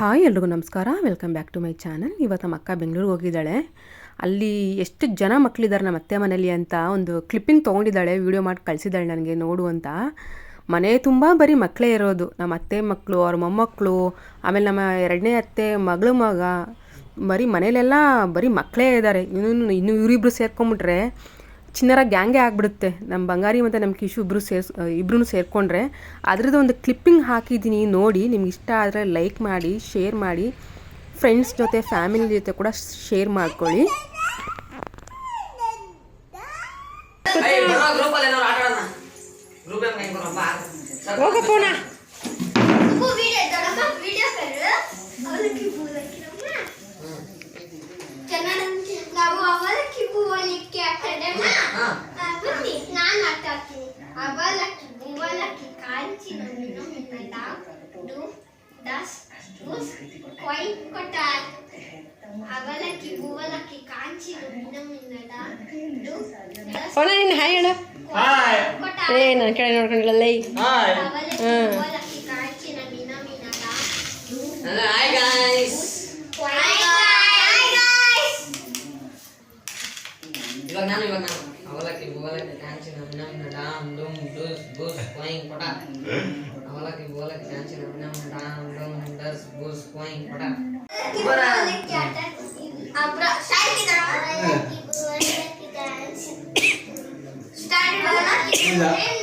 Hi ಎಲ್ರಿಗೂ ನಮಸ್ಕಾರ. Welcome back to my channel ಇವತ್ತು ನಮ್ಮ ಅಕ್ಕ ಬೆಂಗಳೂರಿಗೆ ಹೋಗಿದ್ದಾಳೆ. ಅಲ್ಲಿ ಎಷ್ಟು ಜನ ಮಕ್ಕಳಿದ್ದಾರೆ ನಮ್ಮ ಅತ್ತೆ ಮನೇಲಿ ಅಂತ ಒಂದು ಕ್ಲಿಪ್ಪಿಂಗ್ ತೊಗೊಂಡಿದ್ದಾಳೆ. ವಿಡಿಯೋ ಮಾಡಿ ಕಳಿಸಿದ್ದಾಳೆ ನನಗೆ, ನೋಡು ಅಂತ. ಮನೆ ತುಂಬ ಬರೀ ಮಕ್ಕಳೇ ಇರೋದು. ನಮ್ಮ ಅತ್ತೆ ಮಕ್ಕಳು ಅವ್ರ ಮೊಮ್ಮಕ್ಕಳು ಆಮೇಲೆ ನಮ್ಮ ಎರಡನೇ ಅತ್ತೆ ಮಗಳು ಮಗ, ಬರೀ ಮನೇಲೆಲ್ಲ ಬರೀ ಮಕ್ಕಳೇ ಇದ್ದಾರೆ. ಇನ್ನೂ ಇನ್ನೂ ಇವರಿಬ್ರು ಸೇರ್ಕೊಂಬಿಟ್ರೆ ಚಿನ್ನರ ಗ್ಯಾಂಗೇ ಆಗಿಬಿಡುತ್ತೆ. ನಮ್ಮ ಬಂಗಾರಿ ಮತ್ತು ನಮ್ಮ ಕಿಶು ಇಬ್ಬರು ಸೇರ್ಸ್ ಇಬ್ಬರೂ ಸೇರಿಕೊಂಡ್ರೆ ಅದರದ್ದು ಒಂದು ಕ್ಲಿಪ್ಪಿಂಗ್ ಹಾಕಿದ್ದೀನಿ ನೋಡಿ ನಿಮ್ಗೆ ಇಷ್ಟ ಆದರೆ ಲೈಕ್ ಮಾಡಿ ಶೇರ್ ಮಾಡಿ ಫ್ರೆಂಡ್ಸ್ ಜೊತೆ ಫ್ಯಾಮಿಲಿ ಜೊತೆ ಕೂಡ ಶೇರ್ ಮಾಡ್ಕೊಳ್ಳಿ. ಅಲ್ಲಿ ಏನಾದ್ರು ಆಟ ಆಡೋಣ ಗ್ರೂಪ್ ಏನ್ ಹೆಂಗ್ ಬರೋಣ ಬಾ ಹೋಗಪ್ಪೋಣ Aku video dalam video kan? Awal kipu lagi nama. Jangan kamu awal kipu lagi apa nama? Apa ni? Nan ada kini. Awal lagi awal lagi kanci nanti nama nada. Du, das, bus, koi kotak. Awal lagi awal lagi kanci nanti nama nada. Du, das, ಅವಳ ನೀನು hi ಹೇಳು kotak. ಏ ನನ್ನ ಕಡೆ ನೋಡ್ಕೊಂಡಿಲ್ಲ ಲೈ Awal lagi awal lagi kanci nanti nama nada. Du, hi guys ఇవ్వన్నాను ఇవ్వన్నాను అవలకి బోలకి డాన్సిన అన్నాం డామ్ డూమ్ డూస్ బూస్ కోయింగ్ కొట అవలకి బోలకి డాన్సిన అన్నాం డామ్ డూమ్ డస్ బూస్ కోయింగ్ కొట స్టార్ట్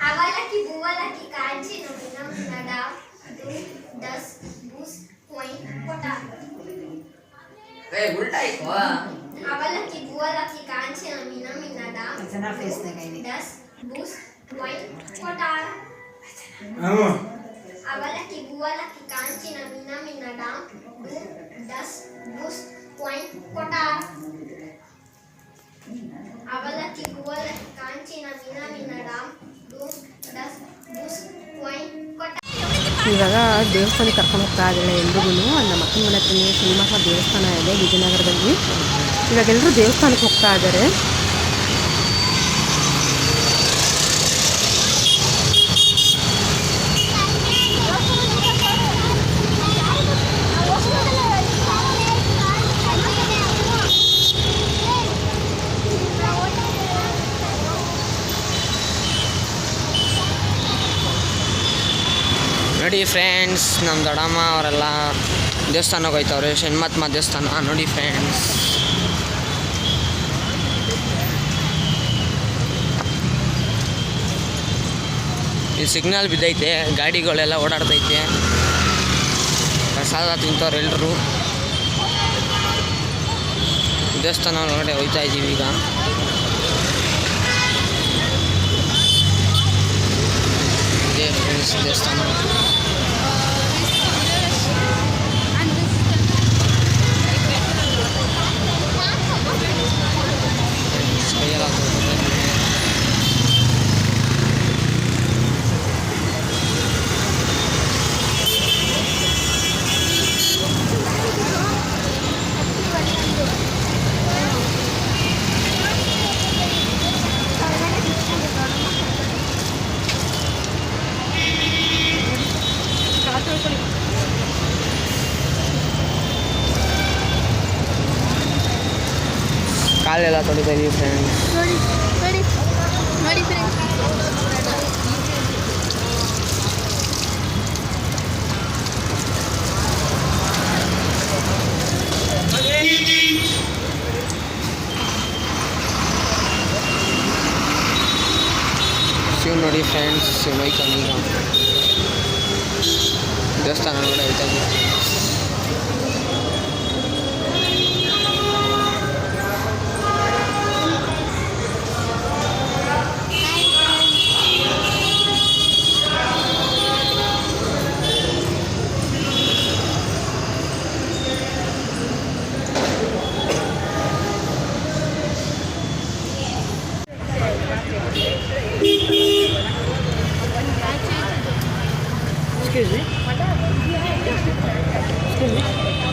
आवाला की बुवाला की काळजी नमुना नडा दूध दस बूस पॉइंट पोटा ए उल्टा है को आवाला की बुवाला की काळजी नमुना नडा इतना फेस ने काही नाही। दस बूस पॉइंट पोटा हाँ। आवाला की बुवाला की काळजी नमुना नडा दूध दस बूस पॉइंट पोटा आवाला की बुवाला की काळजी नमुना नडा ಇವಾಗ ದೇವಸ್ಥಾನಕ್ಕೆ ಕರ್ಕೊಂಡು ಹೋಗ್ತಾ ಇದ್ದಾಳೆ ಎಲ್ರಿಗೂ. ನಮ್ಮ ಅಕ್ಕನ ಮನೆ ಹತ್ರನೇ ಶ್ರೀನಿವಾಸ ದೇವಸ್ಥಾನ ಇದೆ, ವಿಜಯನಗರದಲ್ಲಿ. ಇವಾಗ ಎಲ್ಲರೂ ದೇವಸ್ಥಾನಕ್ಕೆ ಹೋಗ್ತಾ ಇದ್ದಾರೆ. ನೋಡಿ ಫ್ರೆಂಡ್ಸ್ ನಮ್ಮ ದೊಡ್ಡಮ್ಮ ಅವರೆಲ್ಲ ದೇವಸ್ಥಾನಕ್ಕೆ ಹೋಯ್ತವ್ರೆ ಶಣ್ಮತ್ಮ ದೇವಸ್ಥಾನ. ನೋಡಿ ಫ್ರೆಂಡ್ಸ್ ಈ ಸಿಗ್ನಲ್ ಬಿದ್ದೈತೆ, ಗಾಡಿಗಳೆಲ್ಲ ಓಡಾಡ್ತೈತೆ. ಪ್ರಸಾದ ತಿಂತವ್ರು ಎಲ್ಲರೂ ದೇವಸ್ಥಾನ ಒಳಗಡೆ ಹೋಯ್ತಾ ಇದ್ದೀವಿ ಈಗ. ದೇವಸ್ಥಾನ. ಕಾಲೆಲ್ಲ ತೊಳಿತಾ ಇದೀವಿ ಫ್ರೆಂಡ್ಸ್ ಶಿವ್ ನೋಡಿ ಫ್ರೆಂಡ್ಸ್ ಶಿವ್ ಹೋಯ್ತಾನೆ ಈಗ ದೇವಸ್ಥಾನ ನೋಡಿ ಹೋಯ್ತಾ ಇದೀವಿ Excusez. Excusez.